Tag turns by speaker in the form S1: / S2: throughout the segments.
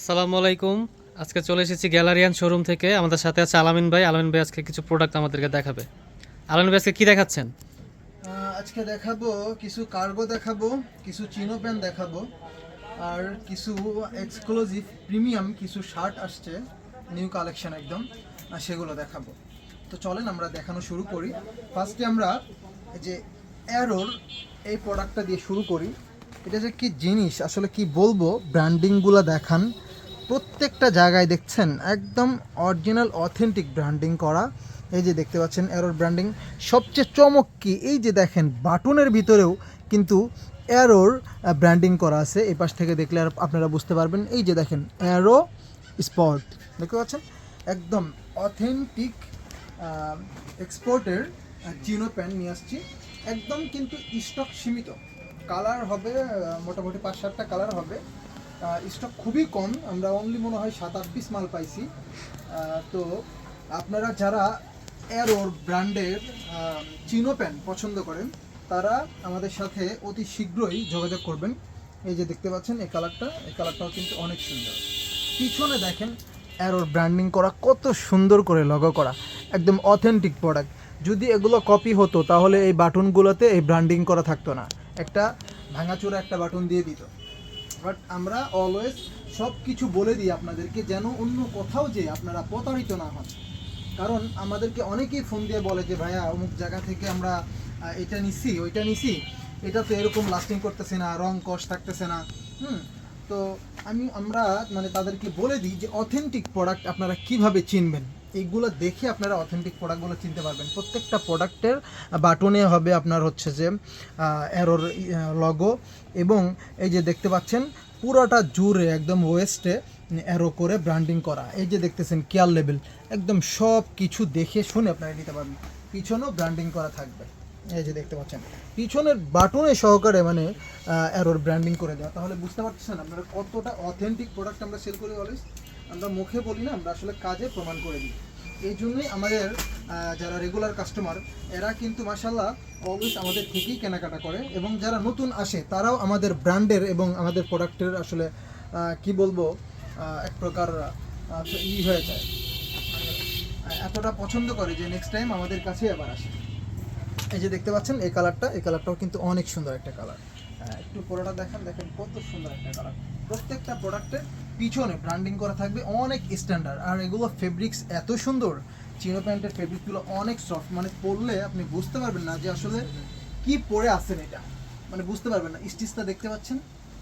S1: আসসালামু আলাইকুম। আজকে চলে এসেছি গ্যালারিয়ান শোরুম থেকে। আমাদের সাথে আছে আলামিন ভাই। আলামিন ভাই আজকে কিছু প্রোডাক্ট আমাদেরকে দেখাবে। আলামিন ভাই, আজকে কি দেখাচ্ছেন?
S2: আজকে দেখাবো কিছু কার্গো দেখাবো, কিছু চিনো প্যান দেখাবো, আর কিছু এক্সক্লুসিভ প্রিমিয়াম কিছু শার্ট আসছে নিউ কালেকশন একদম সেগুলো দেখাবো। তো চলেন আমরা দেখানো শুরু করি। ফার্স্টে আমরা যে অ্যারোর এই প্রোডাক্টটা দিয়ে শুরু করি। এটা যে কি জিনিস, আসলে কি বলব? ব্র্যান্ডিংগুলো দেখান প্রত্যেকটা জায়গায় দেখছেন একদম অরিজিনাল, অথেন্টিক ব্র্যান্ডিং করা। এই যে দেখতে পাচ্ছেন অ্যারোর ব্র্যান্ডিং। সবচেয়ে চমক কি? এই যে দেখেন, বাটনের ভিতরেও কিন্তু অ্যারোর ব্র্যান্ডিং করা আছে। এই পাশ থেকে দেখলে আর আপনারা বুঝতে পারবেন। এই যে দেখেন অ্যারো স্পট। দেখতে পাচ্ছেন? একদম অথেন্টিক এক্সপোর্টের চিনো প্যান্ট নিয়ে আসছি। একদম কিন্তু স্টক সীমিত। কালার হবে মোটামুটি পাঁচ সাতটা কালার হবে। স্টক খুবই কম। আমরা অনলি মনে হয় সাত আট পিস মাল পাইছি। তো আপনারা যারা অ্যারোর ব্র্যান্ডের চিনো প্যান্ট পছন্দ করেন, তারা আমাদের সাথে অতি শীঘ্রই যোগাযোগ করবেন। এই যে দেখতে পাচ্ছেন, এই কালারটা এই কালারটাও কিন্তু অনেক সুন্দর। পিছনে দেখেন অ্যারোর ব্র্যান্ডিং করা, কত সুন্দর করে লগো করা। একদম অথেন্টিক প্রোডাক্ট যদি এগুলো কপি হতো, তাহলে এই বাটনগুলোতে এই ব্র্যান্ডিং করা থাকতো না। একটা ভাঙাচোরা একটা বাটন দিয়ে দিত। বাট আমরা অলওয়েজ সব কিছু বলে দিই আপনাদেরকে যেন অন্য কোথাও যে আপনারা প্রতারিত না হন। কারণ আমাদেরকে অনেকেই ফোন দিয়ে বলে যে, ভাইয়া, অমুক জায়গা থেকে আমরা এটা নিছি, ওইটা নিছি। এটা তো এরকম লাস্টিং করতেছে না, রং কষ থাকতেছে না। হুম, তো আমি, আমরা মানে তাদেরকে বলে দিই যে অথেন্টিক প্রোডাক্ট আপনারা কীভাবে চিনবেন? এইগুলো দেখে আপনারা অথেন্টিক প্রোডাক্টগুলো চিনতে পারবেন। প্রত্যেকটা প্রোডাক্টের বাটনে হবে আপনার হচ্ছে যে অ্যারোর লগো এবং এই যে দেখতে পাচ্ছেন, পুরোটা জুড়ে একদম ওয়েস্টে অ্যারো করে ব্র্যান্ডিং করা। এই যে দেখতেছেন কেয়ার লেভেল একদম সব কিছু দেখে শুনে আপনারা নিতে পারবেন। পিছনেও ব্র্যান্ডিং করা থাকবে। এই যে দেখতে পাচ্ছেন, পিছনের বাটনে সহকারে মানে অ্যারোর ব্র্যান্ডিং করে দেওয়া। তাহলে বুঝতে পারছেন আপনারা কতটা অথেন্টিক প্রোডাক্ট আমরা সেল করি অলওয়েজ আমরা মুখে বলি না, আমরা আসলে কাজে প্রমাণ করে দিই। এই জন্যই আমাদের যারা রেগুলার কাস্টমার এরা কিন্তু মাসাল্লাহ অলওয়েজ আমাদের থেকেই কেনাকাটা করে এবং যারা নতুন আসে, তারাও আমাদের ব্র্যান্ডের এবং আমাদের প্রোডাক্টের আসলে কি বলব এক প্রকার ই হয়ে যায়। এতটা পছন্দ করে যে নেক্সট টাইম আমাদের কাছেই আবার আসে। এই যে দেখতে পাচ্ছেন, এই কালারটা এই কালারটাও কিন্তু অনেক সুন্দর একটা কালার একটু পুরোটা দেখেন দেখেন কত সুন্দর একটা কালার প্রত্যেকটা প্রোডাক্টের পিছনে ব্র্যান্ডিং করা থাকবে অনেক স্ট্যান্ডার্ড আর এগুলো ফেব্রিক্স এত সুন্দর চিনো প্যান্টের ফেব্রিকগুলো অনেক সফট মানে পরলে আপনি বুঝতে পারবেন না যে আসলে কি পরে আছেন এটা। মানে বুঝতে পারবেন না। স্টিচটা দেখতে পাচ্ছেন?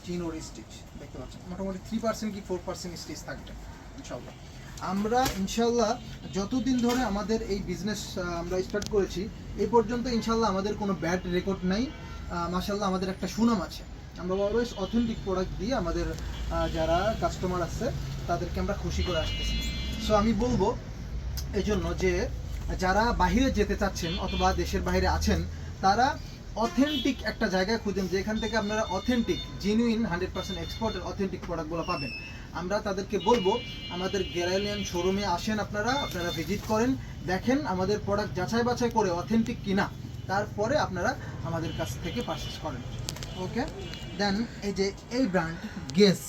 S2: চিনোর স্টিচ দেখতে পাচ্ছেন। মোটামুটি থ্রি পার্সেন্ট কি ফোর পার্সেন্ট স্টিচ থাকবে ইনশাল্লাহ আমরা ইনশাল্লাহ যতদিন ধরে আমাদের এই বিজনেস আমরা স্টার্ট করেছি এই পর্যন্ত ইনশাল্লাহ আমাদের কোনো ব্যাড রেকর্ড নাই। মাসাল্লাহ আমাদের একটা সুনাম আছে। আমরা অলওয়েজ অথেন্টিক প্রোডাক্ট দিয়ে আমাদের যারা কাস্টমার আছে, তাদেরকে আমরা খুশি করে আসতেছি। সো আমি বলব এই জন্য যে যারা বাইরে যেতে চাচ্ছেন অথবা দেশের বাইরে আছেন, তারা অথেন্টিক একটা জায়গায় খুঁজেন যেখান থেকে আপনারা অথেন্টিক জেনুইন হান্ড্রেড পার্সেন্ট এক্সপোর্টের অথেন্টিক প্রোডাক্টগুলো পাবেন। আমরা তাদেরকে বলব, আমাদের গ্যারালিয়ান শোরুমে আসেন আপনারা আপনারা ভিজিট করেন, দেখেন আমাদের প্রোডাক্ট যাচাই বাছাই করে অথেন্টিক কিনা, তারপরে আপনারা আমাদের কাছ থেকে পারচেস করেন। ওকে? দেন এই যে এই ব্র্যান্ড গেস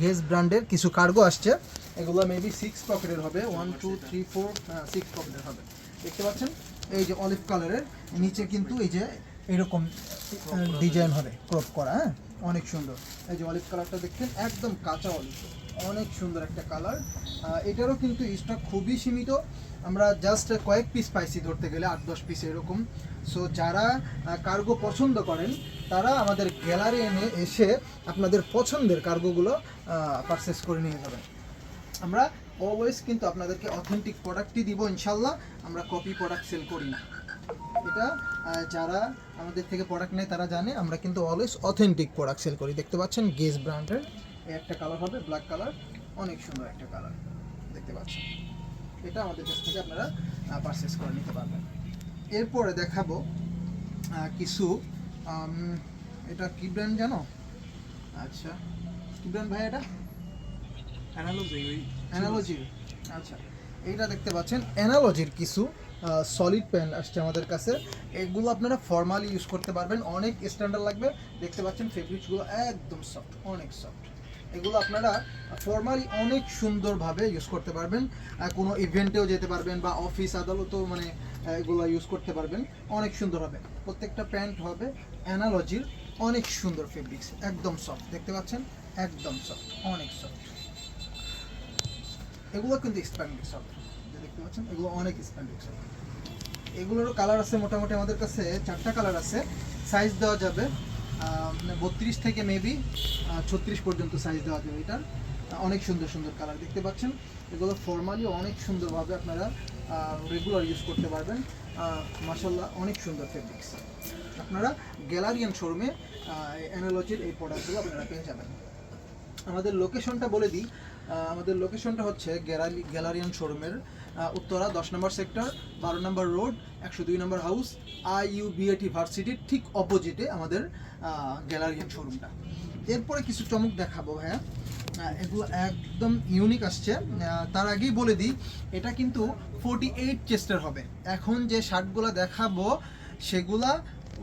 S2: গেস ব্র্যান্ডের কিছু কার্গো আসছে। এগুলো মেবি সিক্স পকেটের হবে। One two three four six পকেটের হবে। দেখতে পাচ্ছেন? এই যে অলিভ কালারের নিচে কিন্তু এই যে এরকম ডিজাইন হবে ক্রপ করা হ্যাঁ? অনেক সুন্দর। এই যে অলিভ কালারটা দেখছেন? একদম কাঁচা অলিভ অনেক সুন্দর একটা কালার এটারও কিন্তু স্টক খুবই সীমিত। আমরা জাস্ট কয়েক পিস পাইছি ধরতে গেলে, আট দশ পিস এরকম। সো যারা কার্গো পছন্দ করেন, তারা আমাদের গ্যালারি এনে এসে আপনাদের পছন্দের কার্গোগুলো পারচেস করে নিয়ে যাবেন। আমরা অলওয়েজ কিন্তু আপনাদেরকে অথেন্টিক প্রোডাক্টই দিব, ইনশাল্লাহ। আমরা কপি প্রোডাক্ট সেল করি না। এটা যারা আমাদের থেকে প্রোডাক্ট নেয়, তারা জানে, আমরা কিন্তু অলওয়েজ অথেন্টিক প্রোডাক্ট সেল করি। দেখতে পাচ্ছেন গেস ব্র্যান্ডের একটা কালার হবে ব্ল্যাক কালার অনেক সুন্দর একটা কালার দেখতে পাচ্ছেন। এটা আমাদের কাছ থেকে আপনারা পারচেস করে নিতে পারবেন। এরপরে দেখাবো কিছু এটা কি ব্র্যান্ড জানো? আচ্ছা কি ব্র্যান্ড ভাই এটা? অ্যানালজির আচ্ছা। এইটা দেখতে পাচ্ছেন অ্যানালজির কিছু সলিড পেন আসছে আমাদের কাছে। এগুলো আপনারা ফর্মালি ইউজ করতে পারবেন অনেক স্ট্যান্ডার্ড লাগবে। দেখতে পাচ্ছেন ফেব্রিক্সগুলো একদম সফট অনেক সফট এগুলো আপনারা ফর্মালি অনেক সুন্দরভাবে ইউজ করতে পারবেন। কোনো ইভেন্টেও যেতে পারবেন বা অফিস আদালতেও মানে এগুলো ইউজ করতে পারবেন। অনেক সুন্দর হবে। প্রত্যেকটা প্যান্ট হবে অ্যানালজির অনেক সুন্দর ফেব্রিক্স একদম সফট দেখতে পাচ্ছেন? একদম সফট অনেক সফট এগুলো কিন্তু স্প্যান্ডিক্স হবে। দেখতে পাচ্ছেন? এগুলো অনেক স্প্যান্ডিক্স হবে। এগুলোরও কালার আছে মোটামুটি আমাদের কাছে, চারটা কালার আছে। সাইজ দেওয়া যাবে। বত্রিশ থেকে মেবি ছত্রিশ পর্যন্ত সাইজ দেওয়া যাবে এটার অনেক সুন্দর সুন্দর কালার দেখতে পাচ্ছেন। এগুলো ফর্মালি অনেক সুন্দরভাবে আপনারা রেগুলার ইউজ করতে পারবেন। মাসাল্লাহ অনেক সুন্দর ফেব্রিক্স আপনারা গ্যালারিয়ান শোরুমে অ্যানালজির এই প্রোডাক্টগুলো আপনারা পেয়ে যাবেন। আমাদের লোকেশনটা বলে দিই। আমাদের লোকেশনটা হচ্ছে গ্যালারি গ্যালারিয়ান শোরুমের উত্তরা, দশ নম্বর সেক্টর, বারো নম্বর রোড, একশো দুই number house I U BAT ভার্সিটির ঠিক অপোজিটে আমাদের গ্যালারিয়ান শোরুমটা এরপরে কিছু চমক দেখাবো ভাইয়া। এগুলো একদম ইউনিক আসছে। তার আগেই বলে দিই, এটা কিন্তু ফোর্টি এইট চেস্টের হবে। এখন যে শার্টগুলো দেখাবো, সেগুলা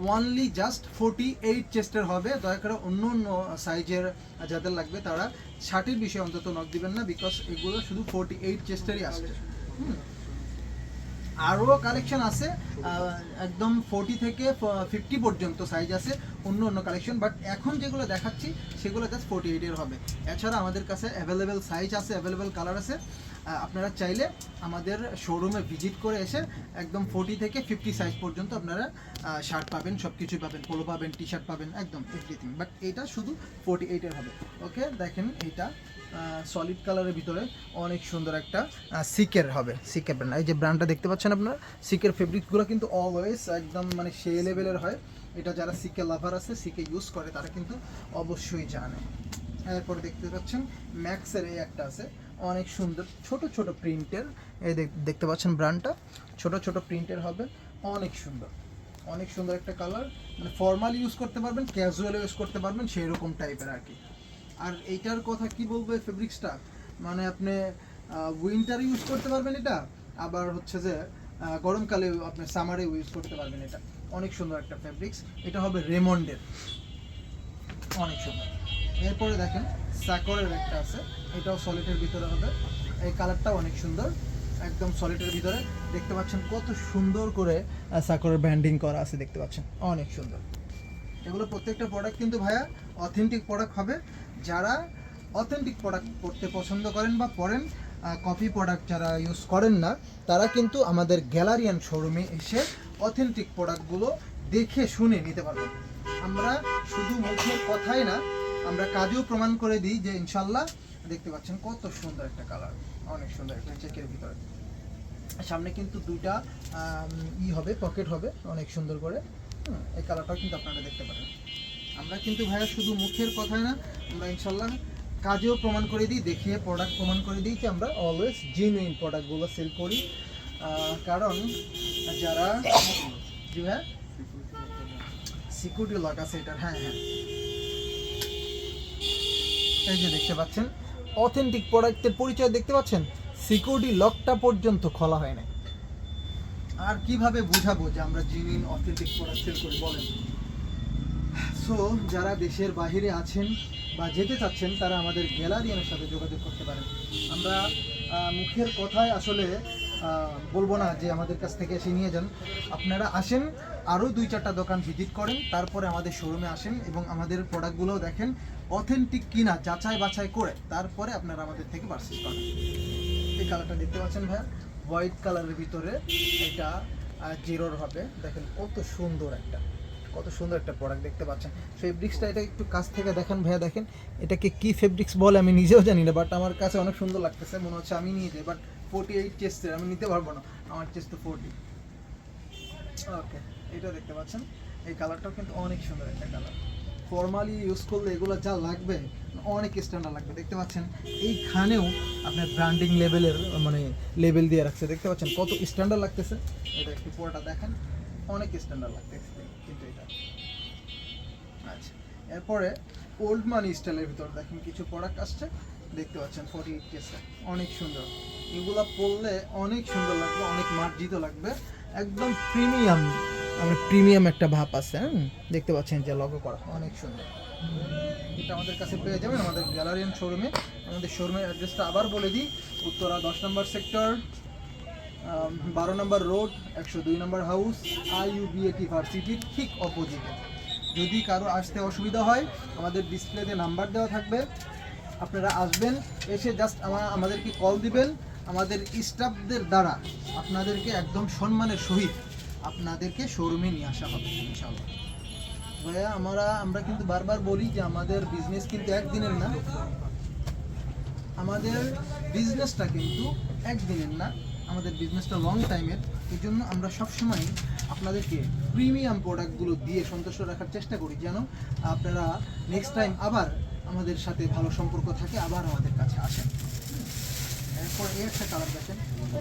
S2: ওয়ানলি জাস্ট ফোর্টি এইট চেস্টের হবে। দয়া করে অন্য অন্য সাইজের যাদের লাগবে তারা শার্টের বিষয়ে অন্তত নক দিবেন না বিকজ এগুলো শুধু ফোর্টি এইট চেস্টেরই হুম। আরও কালেকশন আছে একদম ফোর্টি থেকে ফিফটি পর্যন্ত সাইজ আছে। অন্য অন্য কালেকশন বাট এখন যেগুলো দেখাচ্ছি, সেগুলো জাস্ট ফোর্টি এইটের হবে। এছাড়া আমাদের কাছে অ্যাভেলেবেল সাইজ আছে অ্যাভেলেবেল কালার আছে। আপনারা চাইলে আমাদের শোরুমে ভিজিট করে এসে একদম ফোর্টি থেকে ফিফটি সাইজ পর্যন্ত আপনারা শার্ট পাবেন সব কিছুই পাবেন পোলো পাবেন টি শার্ট পাবেন, একদম এভরিথিং বাট এটা শুধু ফোর্টি এইটের হবে। ওকে দেখেন এইটা সলিড কালারের ভিতরে অনেক সুন্দর একটা সিকের হবে। সিকের ব্র্যান্ড এই যে ব্র্যান্ডটা দেখতে পাচ্ছেন আপনারা সিকের ফেব্রিকগুলো কিন্তু অলওয়েজ একদম মানে সেই লেভেলের হয়। এটা যারা সিকে লাভার আছে সিকে ইউজ করে, তারা কিন্তু অবশ্যই জানে। এরপর দেখতে পাচ্ছেন ম্যাক্সের এই একটা আছে। অনেক সুন্দর, ছোট ছোট প্রিন্টের এই দেখ- দেখতে পাচ্ছেন ব্র্যান্ডটা ছোট ছোট প্রিন্টের হবে। অনেক সুন্দর। অনেক সুন্দর একটা কালার মানে ফর্মাল ইউজ করতে পারবেন ক্যাজুয়াল ইউজ করতে পারবেন সেই রকম টাইপের আর কি। আর এইটার কথা কি বলব এই ফেব্রিক্সটা মানে আপনি উইন্টারে ইউজ করতে পারবেন এটা, আবার হচ্ছে যে গরমকালে আপনি সামারে ইউজ করতে পারবেন এটা। অনেক সুন্দর একটা ফেব্রিক্স এটা হবে রেমন্ডের। অনেক সুন্দর। এরপরে দেখেন স্যাকরের একটা আছে। এটাও সলিডের ভিতরে হবে। এই কালারটাও অনেক সুন্দর। একদম সলিডের ভিতরে। দেখতে পাচ্ছেন কত সুন্দর করে স্যাকরের ব্যান্ডিং করা আছে দেখতে পাচ্ছেন। অনেক সুন্দর। এগুলো প্রত্যেকটা প্রোডাক্ট কিন্তু ভাইয়া অথেন্টিক প্রোডাক্ট হবে। যারা অথেন্টিক প্রোডাক্ট পড়তে পছন্দ করেন বা পড়েন কপি প্রোডাক্ট যারা ইউজ করেন না, তারা কিন্তু আমাদের গ্যালারিয়ান শোরুমে এসে অথেন্টিক প্রোডাক্টগুলো দেখে শুনে নিতে পারবেন আমরা শুধু মুখের কথাই না, আমরা কাজেও প্রমাণ করে দিই যে ইনশাল্লাহ দেখতে পাচ্ছেন কত সুন্দর একটা কালার অনেক সুন্দর একটা চেকের ভিতরে। সামনে কিন্তু দুইটা ই হবে পকেট হবে, অনেক সুন্দর করে। এই কালারটাও কিন্তু আপনারা দেখতে পারেন। আমরা কিন্তু ভাইয়া শুধু মুখের কথাই না, আমরা ইনশাল্লাহ কাজেও প্রমাণ করে দিই, দেখিয়ে প্রোডাক্ট প্রমাণ করে দিই যে আমরা অলওয়েজ জেনুইন প্রোডাক্টগুলো সেল করি। কারণ যারা সিকিউরিটি লক আছে এটার হ্যাঁ হ্যাঁ। এই যে দেখতে পাচ্ছেন অথেন্টিক প্রোডাক্টের পরিচয় দেখতে পাচ্ছেন? সিকিউরিটি লকটা পর্যন্ত খোলা হয় না আর কীভাবে বুঝাবো যে আমরা জেনুইন অথেন্টিক প্রোডাক্ট সেল করি, বলেন? সো যারা দেশের বাইরে আছেন বা যেতে চাচ্ছেন, তারা আমাদের গ্যালারিয়ানের সাথে যোগাযোগ করতে পারেন। আমরা মুখের কথায় আসলে বলব না যে আমাদের কাছ থেকে এসে নিয়ে যান। আপনারা আসেন, আরও দুই চারটা দোকান ভিজিট করেন, তারপরে আমাদের শোরুমে আসেন এবং আমাদের প্রোডাক্টগুলোও দেখেন অথেন্টিক কিনা, যাচাই বাছাই করে তারপরে আপনারা আমাদের থেকে পারচেস করেন। এই কালারটা দেখতে পাচ্ছেন ভাইয়া? হোয়াইট কালারের ভিতরে এটা জিরোর হবে। দেখেন কত সুন্দর একটা, কত সুন্দর একটা প্রোডাক্ট দেখতে পাচ্ছেন। ফেব্রিক্সটা এটা একটু কাছ থেকে দেখেন ভাইয়া, দেখেন। এটাকে কি ফেব্রিক্স বলে আমি নিজেও জানি না বাট আমার কাছে অনেক সুন্দর লাগতেছে, মনে হচ্ছে আমি নিয়ে যাই বাট ফোর্টি এইট চেস্টের আমি নিতে পারব না। আমার চেস্ট তো ফোর্টি ওকে এটা দেখতে পাচ্ছেন। এই কালারটাও কিন্তু অনেক সুন্দর একটা কালার ফর্মালি ইউজ করলে এগুলো যা লাগবে, অনেক স্ট্যান্ডার্ড লাগবে। দেখতে পাচ্ছেন, এইখানেও আপনার ব্র্যান্ডিং লেভেলের মানে লেভেল দিয়ে রাখছে। দেখতে পাচ্ছেন, কত স্ট্যান্ডার্ড লাগতেছে। এটা একটু পুরোটা দেখেন, অনেক স্ট্যান্ডার্ড লাগতেছে। কিন্তু এটা। আচ্ছা এরপরে ওল্ড মানি স্টাইলের ভিতর দেখেন, কিছু প্রোডাক্ট আসছে। দেখতে পাচ্ছেন ফর্টি এইট কেসে অনেক সুন্দর। এগুলা পরলে অনেক সুন্দর লাগবে, অনেক মার্জিত লাগবে। একদম প্রিমিয়াম মানে প্রিমিয়াম একটা ভাব আছে হ্যাঁ? দেখতে পাচ্ছেন যে লগো করা, অনেক সুন্দর। এটা আমাদের কাছে পেয়ে যাবেন আমাদের গ্যালারিয়ান শোরুমে আমাদের শোরুমের অ্যাড্রেসটা আবার বলে দিই। উত্তরা দশ নম্বর সেক্টর বারো নম্বর রোড একশো দুই নম্বর হাউস আইইউবিএটি ভার্সিটির ঠিক অপোজিটে যদি কারও আসতে অসুবিধা হয়, আমাদের ডিসপ্লেতে নাম্বার দেওয়া থাকবে। আপনারা আসবেন, এসে জাস্ট আমাদেরকে কল দিবেন। আমাদের স্টাফদের দ্বারা আপনাদেরকে একদম সম্মানের সহিত আপনাদেরকে শোরুমে নিয়ে আসা হবে, ইনশাআল্লাহ। ভাইয়া, আমরা আমরা কিন্তু বারবার বলি যে আমাদের বিজনেস কিন্তু একদিনের না। আমাদের বিজনেসটা কিন্তু একদিনের না। আমাদের বিজনেসটা লং টাইমের এই জন্য আমরা সবসময় আপনাদেরকে প্রিমিয়াম প্রোডাক্টগুলো দিয়ে সন্তুষ্ট রাখার চেষ্টা করি। যেন আপনারা নেক্সট টাইম আবার আমাদের সাথে ভালো সম্পর্ক থাকে, আবার আমাদের কাছে আসেন এরপর এই একটা কালার দেখেন।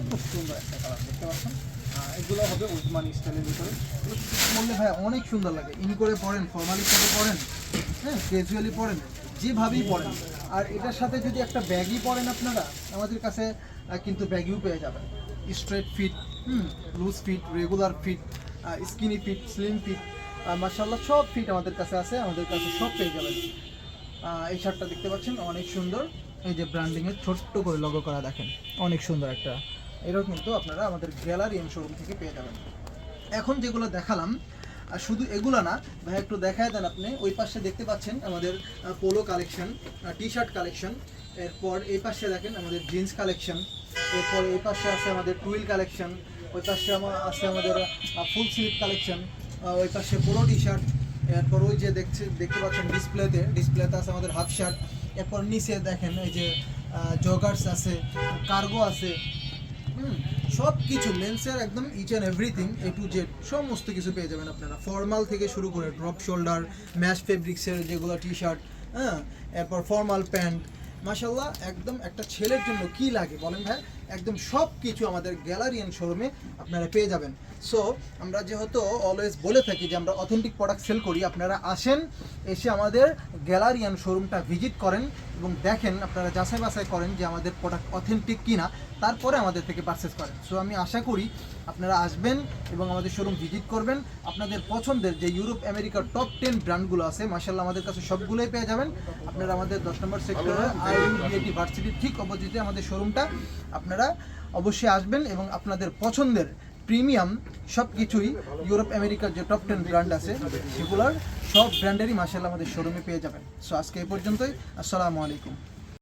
S2: খুব সুন্দর একটা কালার দেখতে পাচ্ছেন? এগুলো হবে উসমানি স্টাইলের ভিতরে। বললে, ভাই, অনেক সুন্দর লাগে। ইন করে পরেন ফর্মালির সাথে পরেন হ্যাঁ ক্যাজুয়ালি পরেন যেভাবেই পরেন আর এটার সাথে যদি একটা ব্যাগই পরেন আপনারা, আমাদের কাছে কিন্তু ব্যাগিও পেয়ে যাবেন। Straight fit hmm loose fit regular fit skinny fit slim fit মার্শাল্লাহ সব ফিট আমাদের কাছে আছে, আমাদের কাছে সব পেয়ে যাবেন। এই শার্টটা দেখতে পাচ্ছেন? অনেক সুন্দর। এই যে ব্র্যান্ডিং এর ছোট্ট করে লগো করা দেখেন। অনেক সুন্দর একটা। এটাও কিন্তু আপনারা আমাদের গ্যালারি এম শোরুম থেকে পেয়ে যাবেন। এখন যেগুলো দেখালাম আর শুধু এগুলো না ভাই একটু দেখায় দেন আপনি। ওই পাশে দেখতে পাচ্ছেন আমাদের polo collection T shirt collection এরপর এই পাশে দেখেন আমাদের জিন্স কালেকশন এরপর এই পাশে আছে আমাদের টুইল কালেকশন ওই পাশে আছে আমাদের ফুল স্লিভ কালেকশন ওই পাশে পোলো টি শার্ট এরপর ওই যে দেখছে, দেখতে পাচ্ছেন ডিসপ্লেতে ডিসপ্লেতে আছে আমাদের হাফ শার্ট এরপর নিচে দেখেন এই যে জগার্স আছে কার্গো আছে। সব কিছু মেন্সের একদম each and everything A to Z সমস্ত কিছু পেয়ে যাবেন আপনারা। ফর্মাল থেকে শুরু করে ড্রপ শোল্ডার ম্যাশ ফেব্রিক্সের যেগুলো টি শার্ট হ্যাঁ এরপর ফর্মাল প্যান্ট মাশাল্লাহ একদম একটা ছেলের জন্য কি লাগে বলেন ভাই? একদম সব কিছু আমাদের গ্যালারিয়ান শোরুমে আপনারা পেয়ে যাবেন। সো আমরা যেহেতু অলওয়েজ বলে থাকি যে আমরা অথেন্টিক প্রোডাক্ট সেল করি, আপনারা আসেন, এসে আমাদের গ্যালারিয়ান শোরুমটা ভিজিট করেন এবং দেখেন আপনারা যাচাই বাছাই করেন যে আমাদের প্রোডাক্ট অথেন্টিক কিনা, তারপরে আমাদের থেকে পারচেস করেন। সো আমি আশা করি আপনারা আসবেন এবং আমাদের শোরুম ভিজিট করবেন। আপনাদের পছন্দের যে ইউরোপ আমেরিকার টপ টেন ব্র্যান্ডগুলো আছে মার্শাল্লাহ আমাদের কাছে সবগুলোই পেয়ে যাবেন। আপনারা আমাদের দশ নম্বর সেক্টরে আইইউবিএটি ভার্সিটির ঠিক অপোজিটে আমাদের শোরুমটা আপনারা অবশ্যই আসবেন এবং আপনাদের পছন্দের প্রিমিয়াম সব কিছুই ইউরোপ আমেরিকার যে টপ টেন ব্র্যান্ড আছে, সেগুলোর সব ব্র্যান্ডেরই মার্শাল্লাহ আমাদের শোরুমে পেয়ে যাবেন। সো আজকে এই পর্যন্তই। আসসালামু আলাইকুম।